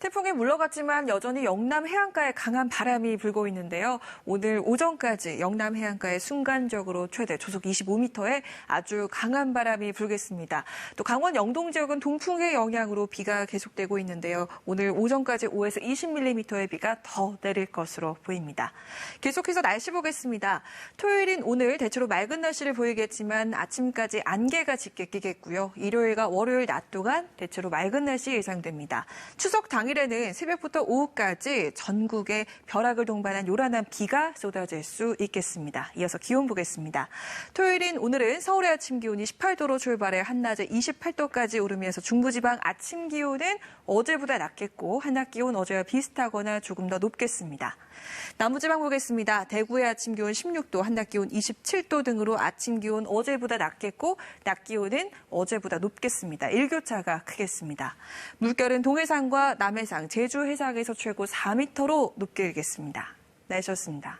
태풍이 물러갔지만 여전히 영남 해안가에 강한 바람이 불고 있는데요. 오늘 오전까지 영남 해안가에 순간적으로 최대 초속 25m의 아주 강한 바람이 불겠습니다. 또 강원 영동 지역은 동풍의 영향으로 비가 계속되고 있는데요. 오늘 오전까지 5에서 20mm의 비가 더 내릴 것으로 보입니다. 계속해서 날씨 보겠습니다. 토요일인 오늘 대체로 맑은 날씨를 보이겠지만 아침까지 안개가 짙게 끼겠고요. 일요일과 월요일 낮 동안 대체로 맑은 날씨 예상됩니다. 추석 당일 에는 새벽부터 오후까지 전국에 벼락을 동반한 요란한 비가 쏟아질 수 있겠습니다. 이어서 기온 보겠습니다. 토요일인 오늘은 서울의 아침 기온이 18도로 출발해 한낮에 28도까지 오르면서 중부지방 아침 기온은 어제보다 낮겠고 한낮 기온 어제와 비슷하거나 조금 더 높겠습니다. 남부지방 보겠습니다. 대구의 아침 기온 16도, 한낮 기온 27도 등으로 아침 기온 어제보다 낮겠고 낮 기온은 어제보다 높겠습니다. 일교차가 크겠습니다. 물결은 동해상과 남해상, 제주 해상에서 최고 4m로 높게 일겠습니다. 날씨였습니다.